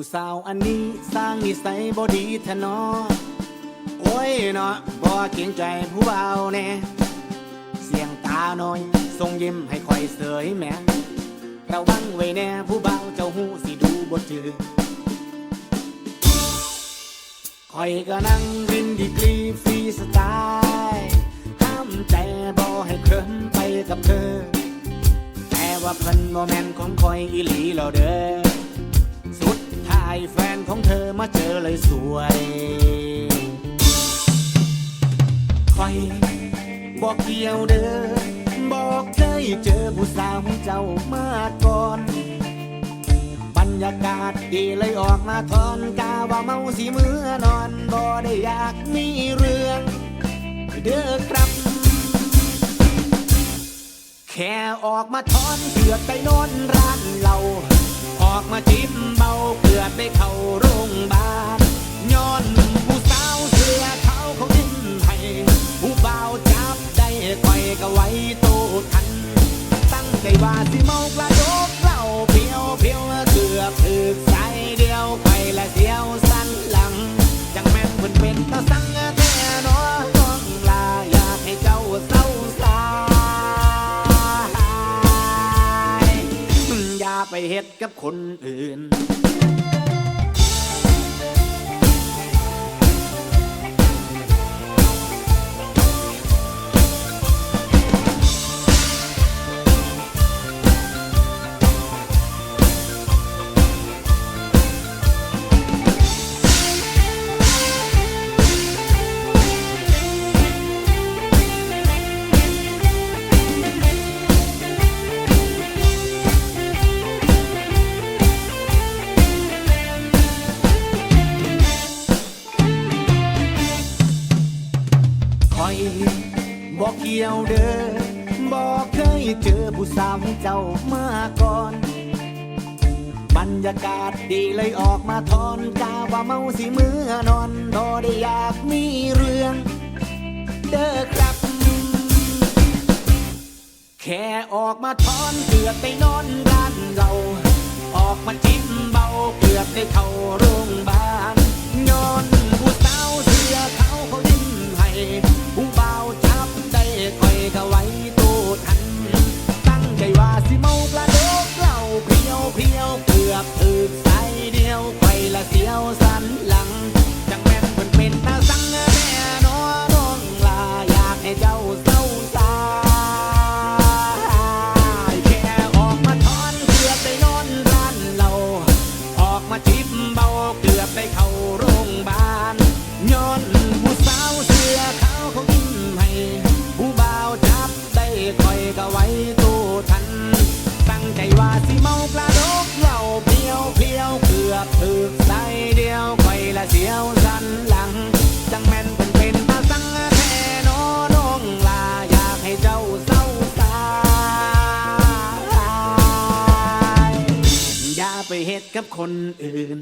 ู้สาวอันนี้สร้างนิสัยบ่ดีท้เนอโอ้ยเนาะบ่เกรงใจผู้เบาแน่เสียงตาหน่อย ทรงยิ้มให้คอยเสยแหม่ระวังไว้แน่ผู้เบาเจ้าหูสิดูบ่จือคอยก็นั่งรินดีกรีฟรีสไตล์ห้ามใจบ่ให้เคลิ้มไปกับเธอ แต่ว่าเพิ่นโมแมนของคอยอีหลีแล้วเด้อ แฟนของเธอมาเจอเลยสวยคอยบอกเกี่ยวเด้อบอกเคยเจอผู้สาวเจ้ามาก่อน บรรยากาศดีเลยออกมาทอนกาว่าเมาสิเมื่อนอนบ่ได้อยากมีเรื่องเด้อครับ แค่ออกมาทอนเกือไปนอนร้านเราออกมาจิ้มเบาเไปเข้าโรงบาลย้อนผู้สาวเสื้อเขาวเขาดิ้นให้ผู้เบาวจับได้คอยก็ไว้โตทัน ตั้งใจว่าสิเมากระโดดเหล่าเพียวเพียวเกือบถึกใจเดียวไปละเสียวสั้นหลัง จังแม่นเพิ่นเป็นตาสังแท้นอน้องลาอยากให้เจ้าเศร้าสายอย่าไปเฮ็ดกับคนอื่น เกี่ยวเด้อบอกเคยเจอผู้สาวเจ้ามาก่อน บรรยากาศดีเลยออกมาทอนกาว่าเมาสิเมื่อนอนรอได้อยากมีเรื่อง เด้อครับ แค่ออกมาทอนเกือบไปนอนร้านเรา ยว กับคนอื่น